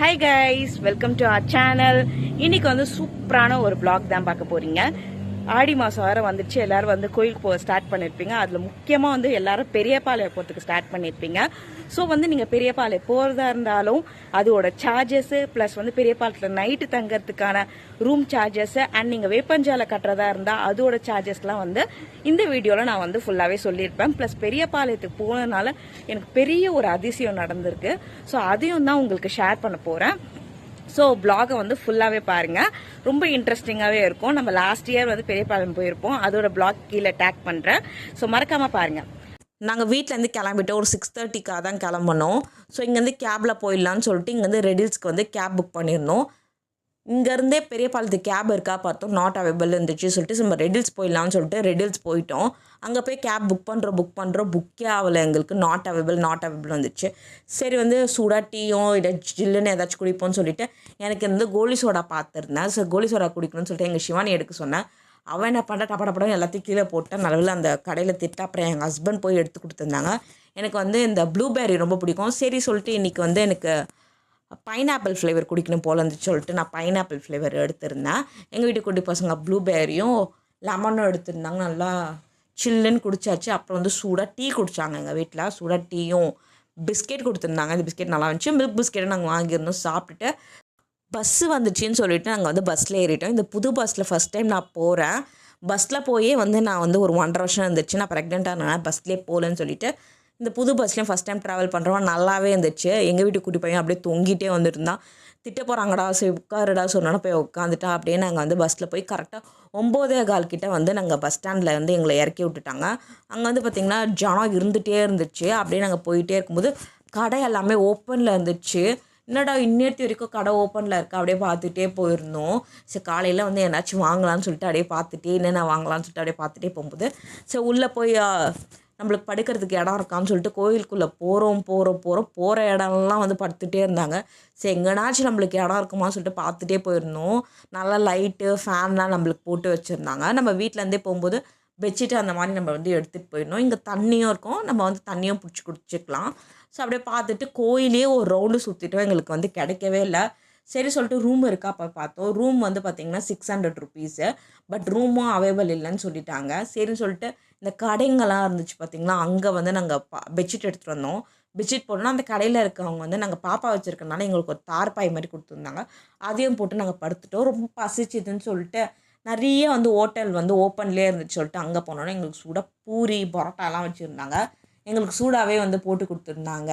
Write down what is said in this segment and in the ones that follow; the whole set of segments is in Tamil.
Hi guys welcome to a channel இன்னைக்கு வந்து சூப்பரான ஒரு பிளாக் தான் பார்க்க போறீங்க. ஆடி மாதம் வர வந்துச்சு எல்லாரும் வந்து கோயிலுக்கு போக ஸ்டார்ட் பண்ணியிருப்பீங்க அதில் முக்கியமாக வந்து எல்லாரும் பெரியபாளையம் போகிறதுக்கு ஸ்டார்ட் பண்ணியிருப்பீங்க ஸோ வந்து நீங்கள் பெரியபாளையம் போகிறதா இருந்தாலும் அதோட சார்ஜஸ்ஸு ப்ளஸ் வந்து பெரியபாளையத்தில் நைட்டு தங்கறதுக்கான ரூம் சார்ஜஸ்ஸு அண்ட் நீங்கள் வேப்பஞ்சாலை கட்டுறதா இருந்தால் அதோட சார்ஜஸ்லாம் வந்து இந்த வீடியோவில் நான் வந்து ஃபுல்லாகவே சொல்லியிருப்பேன். ப்ளஸ் பெரியபாளையத்துக்கு போனதுனால எனக்கு பெரிய ஒரு அதிசயம் நடந்திருக்கு. ஸோ அதையும் தான் உங்களுக்கு ஷேர் பண்ண போகிறேன் ஸோ பிளாகை வந்து ஃபுல்லாகவே பாருங்கள் ரொம்ப இன்ட்ரெஸ்டிங்காகவே இருக்கும். நம்ம லாஸ்ட் இயர் வந்து பெரியபாளையம் போயிருப்போம். அதோட பிளாக் கீழே டேக் பண்ணுறேன் ஸோ மறக்காமல் பாருங்கள் நாங்கள் வீட்டிலேருந்து கிளம்பிட்டு ஒரு சிக்ஸ் தேர்ட்டிக்காக தான் கிளம்பணும். ஸோ இங்கேருந்து கேபில் போயிடலான்னு சொல்லிட்டு இங்கேருந்து ரெடில்ஸ்க்கு வந்து கேப் புக் பண்ணியிருந்தோம். இங்கேருந்தே பெரியபாளையத்துக்கு கேப் இருக்கா பார்த்தோம். நாட் அவைபிள் இருந்துச்சு சொல்லிட்டு நம்ம ரெடில்ஸ் போயிடலாம்னு சொல்லிட்டு ரெடில்ஸ் போயிட்டோம். அங்கே போய் கேப் புக் பண்ணுறோம் புக் பண்ணுறோம் புக்கே ஆகலை எங்களுக்கு. நாட் அவைபிள் நாட் அவைபிள் வந்துச்சு. சரி வந்து சூடாக டீயும் இல்லை ஜில்லுன்னு ஏதாச்சும் குடிப்போம்னு சொல்லிட்டு எனக்கு வந்து கோலி சோடா பார்த்துருந்தேன். ஸோ கோலி சோடா குடிக்கணும்னு சொல்லிட்டு எங்கள் சிவானி எடுக்க சொன்னேன். அவன் என்ன பண்ணா டப்பா டப்படம் எல்லாத்தையும் கீழே போட்டேன் நல்லவில் அந்த கடையில் திட்ட அப்புறம் எங்கள் ஹஸ்பண்ட் போய் எடுத்து கொடுத்துருந்தாங்க. எனக்கு வந்து இந்த ப்ளூபெர்ரி ரொம்ப பிடிக்கும். சரி சொல்லிட்டு இன்றைக்கி வந்து எனக்கு பைனாப்பிள் ஃப்ளேவர் குடிக்கணும் போல இருந்துச்சு சொல்லிட்டு நான் பைனாப்பிள் ஃப்ளேவர் எடுத்திருந்தேன். எங்கள் வீட்டு குட்டி பசங்க ப்ளூபெர்ரியும் லெமனும் எடுத்திருந்தாங்க. நல்லா சில்லுன்னு குடிச்சாச்சு. அப்புறம் வந்து சூடாக டீ குடித்தாங்க எங்கள் வீட்டில் சூடாக டீயும் பிஸ்கெட் கொடுத்துருந்தாங்க. இந்த பிஸ்கெட் நல்லா இருந்துச்சு. மில்க் பிஸ்கெட்டை நாங்கள் வாங்கியிருந்தோம். சாப்பிட்டுட்டு பஸ்ஸு வந்துச்சுன்னு சொல்லிட்டு நாங்கள் வந்து பஸ்ஸில் ஏறிட்டோம். இந்த புது பஸ்ஸில் ஃபஸ்ட் டைம் நான் போகிறேன் பஸ்ஸில் போயே வந்து நான் வந்து ஒரு ஒன்றரை வருஷம் இருந்துச்சு. நான் ப்ரெக்னெண்ட்டாக இருந்தேன் பஸ்லேயே போகலன்னு சொல்லிட்டு இந்த புது பஸ்லேயும் ஃபஸ்ட் டைம் ட்ராவல் பண்ணுறவன் நல்லாவே இருந்துச்சு எங்கள் வீட்டு குட்டி பையன் அப்படியே தொங்கிட்டே வந்துருந்தான் திட்ட போகிறாங்கடா சரி உட்காருடா சொன்னோன்னா போய் உட்காந்துட்டா அப்படியே நாங்கள் வந்து பஸ்ஸில் போய் கரெக்டாக ஒம்போதே கால் கிட்டே வந்து நாங்கள் பஸ் ஸ்டாண்டில் வந்து எங்களை இறக்கி விட்டுட்டாங்க. அங்கே வந்து பார்த்திங்கன்னா ஜனம் இருந்துகிட்டே இருந்துச்சு. அப்படியே நாங்கள் போயிட்டே இருக்கும்போது கடை எல்லாமே ஓப்பனில் இருந்துச்சு. என்னடா இன்னேத்தி வரைக்கும் கடை ஓப்பனில் இருக்கா? அப்படியே பார்த்துட்டே போயிருந்தோம். சரி காலையில் வந்து என்னாச்சும் வாங்கலாம்னு சொல்லிட்டு அப்படியே பார்த்துட்டே என்னென்ன வாங்கலாம்னு சொல்லிட்டு அப்படியே பார்த்துட்டே போகும்போது சரி உள்ளே போய் நம்மளுக்கு படுக்கிறதுக்கு இடம் இருக்கான்னு சொல்லிட்டு கோயிலுக்குள்ளே போகிறோம் போகிறோம் போகிறோம் போகிற இடம்லாம் வந்து படுத்துகிட்டே இருந்தாங்க. சரி எங்கேனாச்சும் நம்மளுக்கு இடம் இருக்குமா சொல்லிட்டு பார்த்துட்டே போயிருந்தோம். நல்லா லைட்டு ஃபேன்லாம் நம்மளுக்கு போட்டு வச்சுருந்தாங்க. நம்ம வீட்டிலேருந்தே போகும்போது பெட்ஷீட் அந்த மாதிரி நம்ம வந்து எடுத்துகிட்டு போயிடணும் இங்கே தண்ணியும் இருக்கும். நம்ம வந்து தண்ணியும் பிடிச்சி குடிச்சிக்கலாம். ஸோ அப்படியே பார்த்துட்டு கோயிலே ஒரு ரவுண்டு சுற்றிட்டோம் எங்களுக்கு வந்து கிடைக்கவே இல்லை. சரி சொல்லிட்டு ரூம் இருக்கா? அப்போ பார்த்தோம். ரூம் வந்து பார்த்திங்கன்னா சிக்ஸ் ஹண்ட்ரட் ருபீஸு பட் ரூமும் அவைலபிள் இல்லைன்னு சொல்லிட்டாங்க. சரின்னு சொல்லிட்டு இந்த கடைங்கெல்லாம் இருந்துச்சு பார்த்திங்களா அங்கே வந்து நாங்கள் பா பெட்ஷீட் எடுத்துகிட்டு வந்தோம். பெட்ஷீட் போட்டோம்னா அந்த கடையில் இருக்கவங்க வந்து நாங்கள் பாப்பா வச்சுருக்கனால எங்களுக்கு ஒரு தார்பாய் மாதிரி கொடுத்துருந்தாங்க. அதையும் போட்டு நாங்கள் படுத்துட்டோம். ரொம்ப பசிச்சுதுன்னு சொல்லிட்டு நிறைய வந்து ஹோட்டல் வந்து ஓப்பன்லேயே இருந்துச்சு சொல்லிட்டு அங்கே போனோன்னா எங்களுக்கு சூடாக பூரி பரோட்டாலாம் வச்சுருந்தாங்க. எங்களுக்கு சூடாகவே வந்து போட்டு கொடுத்துருந்தாங்க.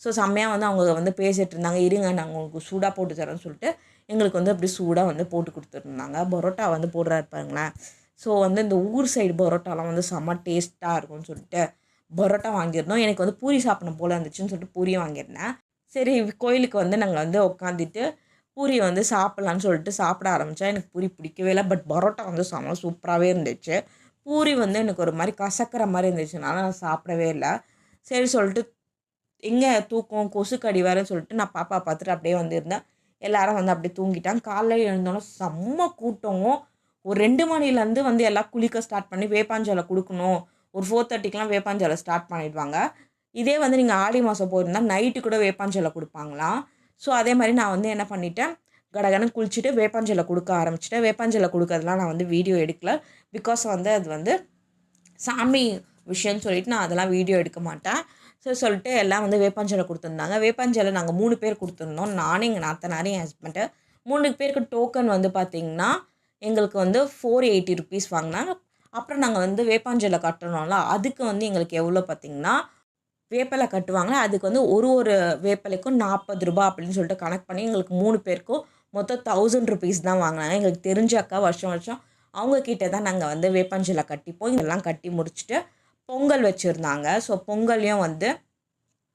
ஸோ செம்மையாக வந்து அவங்க வந்து பேசிகிட்டு இருந்தாங்க. இருங்க நாங்கள் உங்களுக்கு சூடாக போட்டு தரோம்னு சொல்லிட்டு எங்களுக்கு வந்து அப்படி சூடாக வந்து போட்டு கொடுத்துருந்தாங்க. பரோட்டா வந்து போடுறாரு பாருங்களேன். ஸோ வந்து இந்த ஊர் சைடு பரோட்டாலாம் வந்து செம்ம டேஸ்ட்டாக இருக்கும்னு சொல்லிட்டு பரோட்டா வாங்கியிருந்தோம். எனக்கு வந்து பூரி சாப்பிடணும் போல் இருந்துச்சுன்னு சொல்லிட்டு பூரி வாங்கியிருந்தேன். சரி கோயிலுக்கு வந்து நாங்கள் வந்து உட்காந்துட்டு பூரி வந்து சாப்பிட்லான்னு சொல்லிட்டு சாப்பிட ஆரம்பித்தா எனக்கு பூரி பிடிக்கவே இல்லை பட் பரோட்டா வந்து செம்ம சூப்பராகவே இருந்துச்சு. பூரி வந்து எனக்கு ஒரு மாதிரி கசக்கிற மாதிரி இருந்துச்சுனால நான் சாப்பிடவே இல்லை. சரி சொல்லிட்டு எங்கே தூக்கம் கொசுக்கடி வேறன்னு சொல்லிட்டு நான் பாப்பா பார்த்துட்டு அப்படியே வந்திருந்தேன். எல்லாரும் வந்து அப்படியே தூங்கிட்டாங்க. காலைல எழுந்தோன்னே செம்ம கூட்டம். ஒரு ரெண்டு மணிலேருந்து வந்து எல்லாம் குளிக்க ஸ்டார்ட் பண்ணி வேப்பாஞ்சலை கொடுக்கணும். ஒரு ஃபோர் தேர்ட்டிக்கெலாம் வேப்பாஞ்சலை ஸ்டார்ட் பண்ணிடுவாங்க. இதே வந்து நீங்கள் ஆடி மாதம் போயிருந்தால் நைட்டு கூட வேப்பாஞ்சலை கொடுப்பாங்களாம். ஸோ அதே மாதிரி நான் வந்து என்ன பண்ணிட்டேன்? கடகடன்னு குளிச்சுட்டு வேப்பாஞ்சலை கொடுக்க ஆரம்பிச்சிட்டேன். வேப்பாஞ்சலை கொடுக்கறதுலாம் நான் வந்து வீடியோ எடுக்கல. பிகாஸ் வந்து அது வந்து சாமி விஷயம்னு சொல்லிட்டு நான் அதெல்லாம் வீடியோ எடுக்க மாட்டேன். ஸோ சொல்லிட்டு எல்லாம் வந்து வேப்பாஞ்சலை கொடுத்துருந்தாங்க. வேப்பாஞ்சலை நாங்கள் மூணு பேர் கொடுத்துருந்தோம். நானும் எங்கள் நாத்தனாரும் என் ஹஸ்பண்ட்டு மூணு பேருக்கு டோக்கன் வந்து பார்த்திங்கன்னா எங்களுக்கு வந்து ஃபோர் எயிட்டி ருபீஸ் வாங்கினாங்க. அப்புறம் நாங்கள் வந்து வேப்பாஞ்சலை கட்டணும்ல அதுக்கு வந்து எங்களுக்கு எவ்வளோ பார்த்திங்கன்னா வேப்பலை கட்டுவாங்க அதுக்கு வந்து ஒரு ஒரு வேப்பிலைக்கும் நாற்பது ரூபா அப்படின்னு சொல்லிட்டு கனெக்ட் பண்ணி எங்களுக்கு மூணு பேருக்கும் மொத்தம் தௌசண்ட் ருபீஸ் தான் வாங்கினாங்க. எங்களுக்கு தெரிஞ்ச அக்கா வருஷம் வருஷம் அவங்கக்கிட்ட தான் நாங்கள் வந்து வேப்பாஞ்சலை கட்டிப்போம். இதெல்லாம் கட்டி முடிச்சுட்டு பொங்கல் வச்சுருந்தாங்க. ஸோ பொங்கலையும் வந்து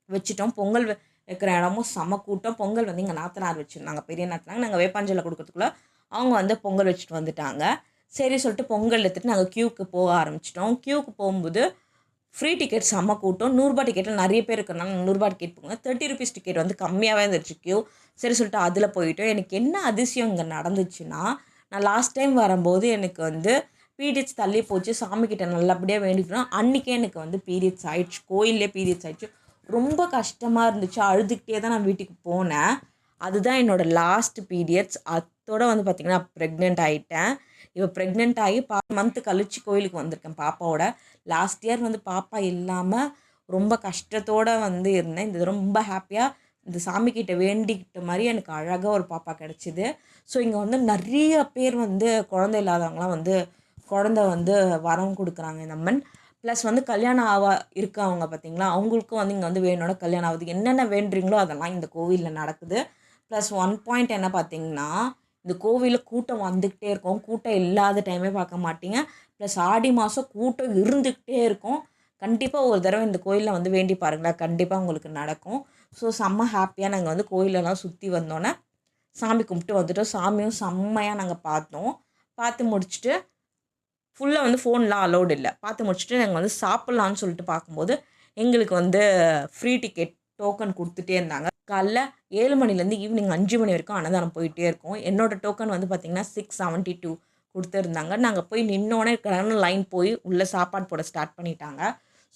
வச்சுட்டோம். பொங்கல் வைக்கிற இடமும் செம கூட்டம். பொங்கல் வந்து இங்கே நாத்தனார் வச்சுருந்தாங்க. பெரிய நாத்தனாங்க நாங்கள் வேப்பாஞ்சலில் கொடுக்குறதுக்குள்ளே அவங்க வந்து பொங்கல் வச்சுட்டு வந்துட்டாங்க. சரி சொல்லிட்டு பொங்கல் எடுத்துகிட்டு நாங்கள் க்யூக்கு போக ஆரம்பிச்சிட்டோம். க்யூக்கு போகும்போது ஃப்ரீ டிக்கெட் செம்ம கூட்டம். நூறுரூபா டிக்கெட்டில் நிறைய பேர் இருக்கிறனால நூறுரூபா டிக்கெட் போங்க தேர்ட்டி ருபீஸ் டிக்கெட் வந்து கம்மியாகவே இருந்துச்சு க்யூ சரி சொல்லிட்டு அதில் போயிட்டோம். எனக்கு என்ன அதிசயம் இங்கே நடந்துச்சுன்னா நான் லாஸ்ட் டைம் வரும்போது எனக்கு வந்து பீரியட்ஸ் தள்ளி போச்சு. சாமிக்கிட்ட நல்லபடியாக வேண்டிக்கிறோம் அன்றைக்கே எனக்கு வந்து பீரியட்ஸ் ஆயிடுச்சு. கோயிலே பீரியட்ஸ் ஆயிடுச்சு. ரொம்ப கஷ்டமாக இருந்துச்சு. அழுதுகிட்டே தான் நான் வீட்டுக்கு போனேன். அதுதான் என்னோட லாஸ்ட் பீரியட்ஸ். அதோட வந்து பார்த்திங்கன்னா ப்ரெக்னென்ட் ஆகிட்டேன் இப்போ ப்ரெக்னென்ட் ஆகி பா மந்த்து கழிச்சு கோயிலுக்கு வந்திருக்கேன் பாப்பாவோட. லாஸ்ட் இயர் வந்து பாப்பா இல்லாமல் ரொம்ப கஷ்டத்தோடு வந்து இருந்தேன். இந்த ரொம்ப ஹாப்பியாக இந்த சாமிக்கிட்ட வேண்டிக்கிட்ட மாதிரி எனக்கு அழகாக ஒரு பாப்பா கிடச்சிது. ஸோ இங்கே வந்து நிறைய பேர் வந்து குழந்தை இல்லாதவங்களாம் வந்து குழந்தை வந்து வரம் கொடுக்குறாங்க இந்த அம்மன். ப்ளஸ் வந்து கல்யாணம் ஆவா இருக்கவங்க பார்த்தீங்களா அவங்களுக்கும் வந்து இங்கே வந்து வேணோட கல்யாணம் ஆகுது. என்னென்ன வேண்டுறீங்களோ அதெல்லாம் இந்த கோவிலில் நடக்குது. ப்ளஸ் ஒன் பாயிண்ட் என்ன பார்த்தீங்கன்னா இந்த கோவிலில் கூட்டம் வந்துக்கிட்டே இருக்கும். கூட்டம் இல்லாத டைமே பார்க்க மாட்டீங்க. ப்ளஸ் ஆடி மாதம் கூட்டம் இருந்துக்கிட்டே இருக்கும். கண்டிப்பாக ஒரு தடவை இந்த கோயிலில் வந்து வேண்டி பாருங்களேன் கண்டிப்பாக உங்களுக்கு நடக்கும். ஸோ செம்ம ஹாப்பியாக நாங்கள் வந்து கோயிலெல்லாம் சுற்றி வந்தோன்னே சாமி கும்பிட்டு வந்துட்டோம். சாமியும் செம்மையாக நாங்கள் பார்த்தோம். பார்த்து முடிச்சுட்டு ஃபுல்லாக வந்து ஃபோன்லாம் அலௌட் இல்லை. பார்த்து முடிச்சுட்டு நாங்கள் வந்து சாப்பிட்லான்னு சொல்லிட்டு பார்க்கும்போது எங்களுக்கு வந்து ஃப்ரீ டிக்கெட் டோக்கன் கொடுத்துட்டே இருந்தாங்க. காலைல ஏழு மணிலேருந்து ஈவினிங் அஞ்சு மணி வரைக்கும் அன்னதானம் போயிட்டே இருக்கும். என்னோடய டோக்கன் வந்து பார்த்திங்கன்னா சிக்ஸ் செவன்ட்டி டூ கொடுத்துருந்தாங்க. நாங்கள் போய் நின்னோடனே கடன லைன் போய் உள்ளே சாப்பாடு போட ஸ்டார்ட் பண்ணிட்டாங்க.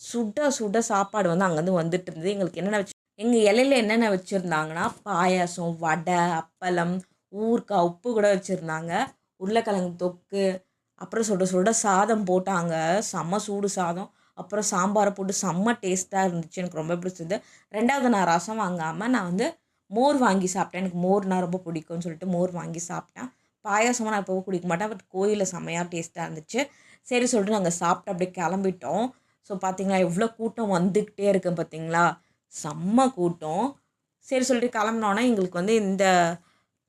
சுட சுட சாப்பாடு வந்து அங்கேருந்து வந்துட்டு இருந்தது. எங்களுக்கு என்னென்ன வச்சு எங்கள் இலையில என்னென்ன வச்சுருந்தாங்கன்னா பாயாசம் வடை அப்பளம் ஊறுகாய் உப்பு கூட வச்சுருந்தாங்க. உருளைக்கிழங்கு தொக்கு அப்புறம் சுட சுட சாதம் போட்டாங்க. செம்ம சூடு சாதம். அப்புறம் சாம்பாரை போட்டு செம்ம டேஸ்ட்டாக இருந்துச்சு. எனக்கு ரொம்ப பிடிச்சது ரெண்டாவது நான் ரசம் வாங்காமல் நான் வந்து மோர் வாங்கி சாப்பிட்டேன். எனக்கு மோர்னா ரொம்ப பிடிக்கும்னு சொல்லிட்டு மோர் வாங்கி சாப்பிட்டேன். பாயாசமாக நான் எப்போவும் குடிக்க மாட்டேன். பட் கோயிலில் செம்மையாக டேஸ்ட்டாக இருந்துச்சு. சரி சொல்லிட்டு நாங்கள் சாப்பிட்டு அப்படியே கிளம்பிட்டோம். ஸோ பார்த்தீங்களா எவ்வளோ கூட்டம் வந்துக்கிட்டே இருக்கு பார்த்தீங்களா செம்ம கூட்டம். சரி சொல்லிட்டு கிளம்புனோன்னே எங்களுக்கு வந்து இந்த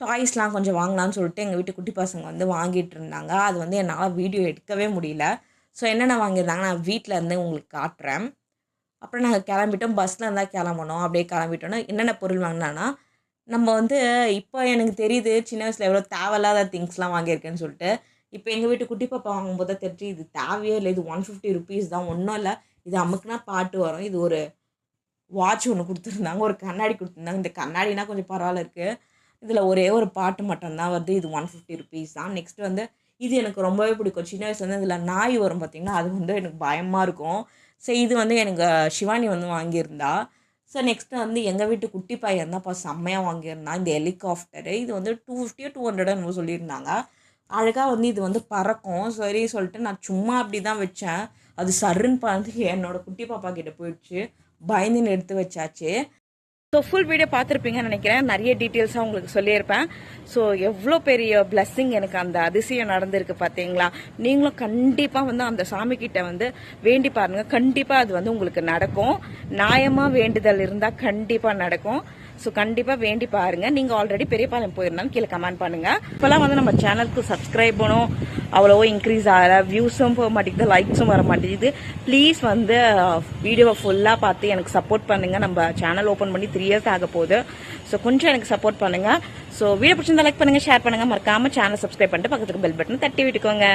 டாய்ஸ்லாம் கொஞ்சம் வாங்கலாம்னு சொல்லிட்டு எங்கள் வீட்டு குட்டி பசங்க வந்து வாங்கிட்டு இருந்தாங்க. அது வந்து என்னால் வீடியோ எடுக்கவே முடியல. ஸோ என்னென்ன வாங்கியிருந்தாங்க நான் வீட்டில் இருந்து உங்களுக்கு காட்டுறேன். அப்புறம் நாங்கள் கிளம்பிட்டோம். பஸ்ஸில் இருந்தால் கிளம்பணும். அப்படியே கிளம்பிட்டோன்னா என்னென்ன பொருள் வாங்கினான்னா நம்ம வந்து இப்போ எனக்கு தெரியுது சின்ன வயசில் எவ்வளோ தேவையில்லாத திங்ஸ்லாம் வாங்கியிருக்கேன்னு சொல்லிட்டு. இப்போ எங்கள் வீட்டு குட்டி பாப்பா வாங்கும்போது தான் தெரிஞ்சு இது தேவையே இல்லை. இது ஒன் ஃபிஃப்டி ருபீஸ் தான். ஒன்றும் இல்லை. இது அமுக்குனா பாட்டு வரும். இது ஒரு வாட்ச் ஒன்று கொடுத்துருந்தாங்க. ஒரு கண்ணாடி கொடுத்துருந்தாங்க. இந்த கண்ணாடினா கொஞ்சம் பரவாயில்ல இருக்குது இதில் ஒரே ஒரு பாட்டு மட்டும்தான் வருது இது ஒன் ஃபிஃப்டி ருபீஸ் தான். நெக்ஸ்ட் வந்து இது எனக்கு ரொம்பவே பிடிக்கும். சின்ன வயசுலேருந்து இதில் நாய் வரும் பார்த்திங்கன்னா அது வந்து எனக்கு பயமாக இருக்கும். ஸோ இது வந்து எனக்கு சிவானி வந்து வாங்கியிருந்தா. ஸோ நெக்ஸ்ட்டு வந்து எங்கள் வீட்டு குட்டி பையன் தான்ப்பா செம்மையாக வாங்கியிருந்தான். இந்த ஹெலிகாப்டரு இது வந்து டூ ஃபிஃப்டியோ டூ ஹண்ட்ரடோ என்னமோ சொல்லியிருந்தாங்க. அழகாக வந்து இது வந்து பறக்கும். சரி சொல்லிட்டு நான் சும்மா அப்படி தான் வச்சேன். அது சருன்னு பார்த்து என்னோடய குட்டி பாப்பா கிட்டே போயிடுச்சு. பயந்துன்னு எடுத்து வச்சாச்சு. ஸோ ஃபுல் வீடியோ பார்த்துருப்பீங்கன்னு நினைக்கிறேன். நிறைய டீட்டெயில்ஸாக உங்களுக்கு சொல்லியிருப்பேன். ஸோ எவ்வளோ பெரிய பிளஸ்ஸிங் எனக்கு அந்த அதிசயம் நடந்திருக்கு பார்த்தீங்களா? நீங்களும் கண்டிப்பாக வந்து அந்த சாமி கிட்ட வந்து வேண்டி பாருங்கள் கண்டிப்பாக அது வந்து உங்களுக்கு நடக்கும். நியாயமாக வேண்டுதல் இருந்தால் கண்டிப்பாக நடக்கும். ஸோ கண்டிப்பாக வேண்டி பாருங்கள் நீங்கள் ஆல்ரெடி பெரியபாளையம் போயிருந்தாலும் கீழே கமெண்ட் பண்ணுங்கள் இப்போலாம் வந்து நம்ம சேனலுக்கு சப்ஸ்கிரைப் பண்ணும். அவ்வளோவோ இன்க்ரீஸ் ஆகல. வியூஸும் போக மாட்டேங்குது. லைக்ஸும் வர மாட்டேங்குது. ப்ளீஸ் வந்து uh, வீடியோவை ஃபுல்லாக பார்த்து எனக்கு சப்போர்ட் பண்ணுங்கள் நம்ம சேனல் ஓப்பன் பண்ணி த்ரீ இயர்ஸ் ஆக போகுது. ஸோ கொஞ்சம் எனக்கு சப்போர்ட் பண்ணுங்கள் ஸோ வீடியோ பிடிச்சிருந்தா லைக் பண்ணுங்கள் ஷேர் பண்ணுங்கள் மறக்காமல் சேனல் சப்ஸ்கிரைப் பண்ணிட்டு பக்கத்துக்கு பெல் பட்டன் தட்டி விட்டுக்கோங்க.